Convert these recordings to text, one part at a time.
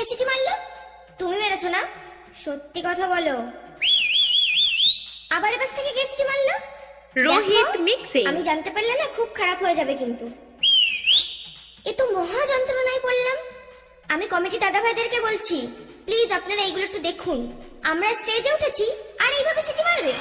কে সিটি মারলো? তুমি মেরেছো না? সত্যি কথা বলো। আবার এবার থেকে কে সিটি মারলো? রোহিত মিক্সিং। আমি জানতে পারলে না খুব খারাপ হয়ে যাবে কিন্তু। এ তো মহা যন্ত্রণায় পড়লাম। আমি কমিটি দাদা ভাইদেরকে বলছি প্লিজ আপনারা এইগুলো একটু দেখুন। আমরা স্টেজে উঠেছি আর এইভাবে সিটি মারবে?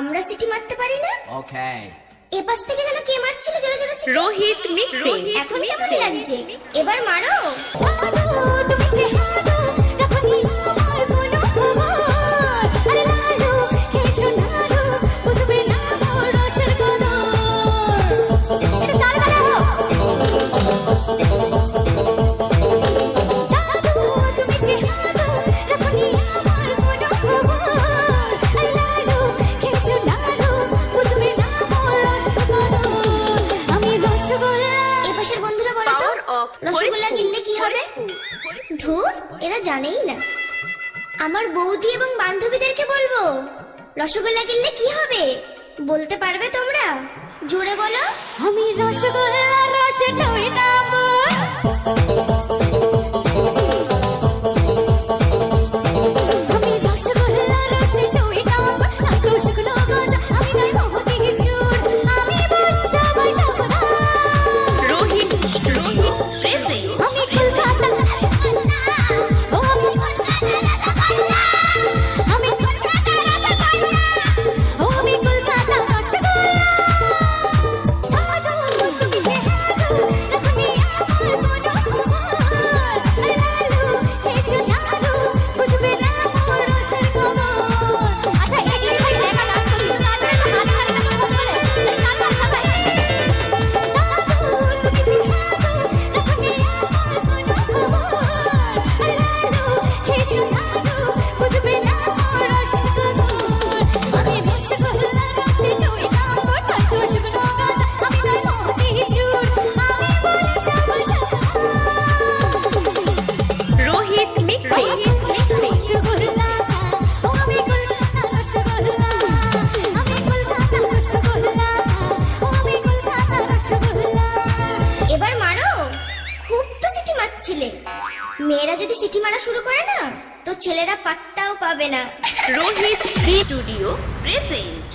আমরা সিটি মারতে পারি না? ওকে এপাশ পাশ থেকে যেন কে মারছিল? জোরে জোরে সিটি রোহিত মিক্সিং। এখন কেমন লাগছে? এবার মারো। তুমি রসগোল্লা কিনলে কি হবে? ধুর এরা জানেই না। আমার বৌদি এবং বান্ধবীদেরকে বলব রসগোল্লা কিনলে কি হবে? বলতে পারবে তোমরা? জোরে বলো। আমি রসগোল্লা রসে টই নামো মারছিলে মেয়েরা যদি সিটি মারা শুরু করে না, তো ছেলেরা পাত্তাও পাবে না। Rohit studio present